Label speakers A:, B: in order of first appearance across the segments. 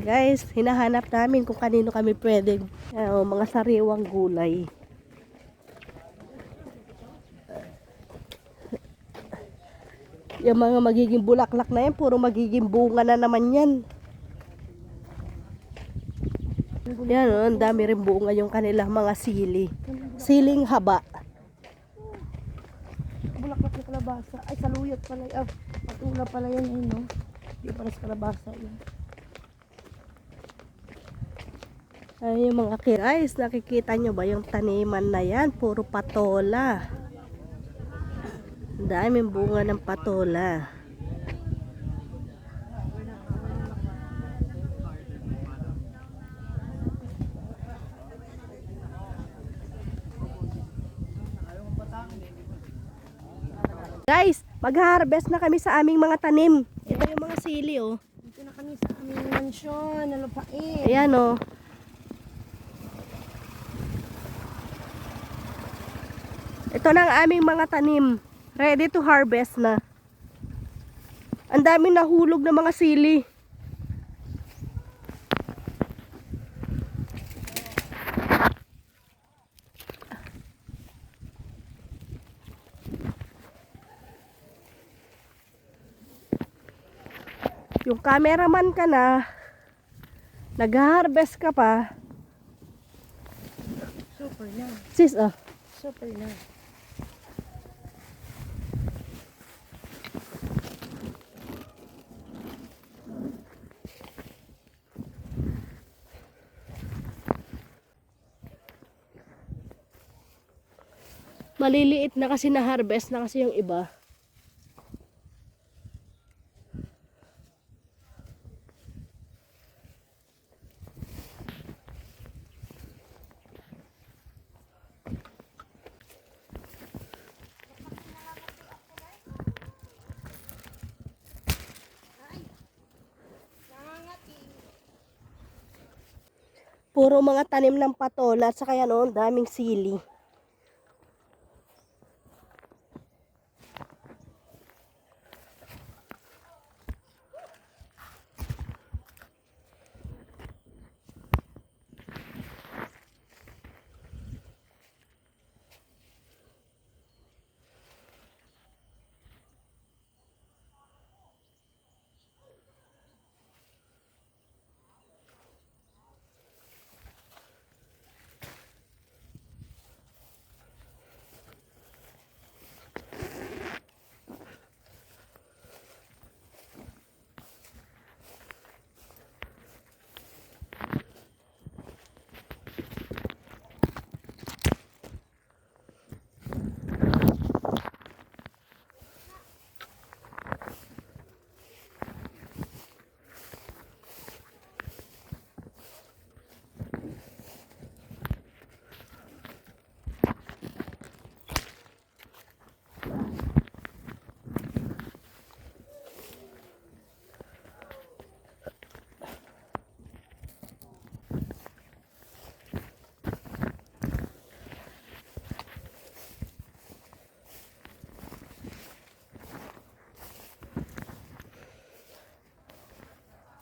A: Guys, hinahanap namin kung kanino kami pwede. Uh, mga sariwang gulay. Yung mga magiging bulaklak na yan, puro magiging bunga na naman yan. Yan, oh, ang dami rin bunga yung kanila mga sili. Siling haba.
B: Bulaklak na kalabasa. Ay, saluyot pala. Ah, patula pala yan eh, no? Hindi pala sa kalabasa yun.
A: Ay, yung mga kirais, nakikita nyo ba yung taniman na yan? Puro patola. Daming bunga ng patola. Guys, mag-harvest na kami sa aming mga tanim. Ito yung mga sili, oh.
B: Dito na kami sa aming mansyon na lupain.
A: Ayan, oh. Ito na ang aming mga tanim. Ready to harvest na. Ang daming nahulog na mga sili. Yung cameraman ka na, nag-harvest ka pa.
B: Super na.
A: Sis, ah.
B: Super na.
A: Maliliit na kasi na harvest na kasi yung iba. Puro mga tanim ng patola at saka yan oh, daming sili.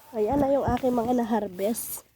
A: Ayan na yung aking mga na-harvest.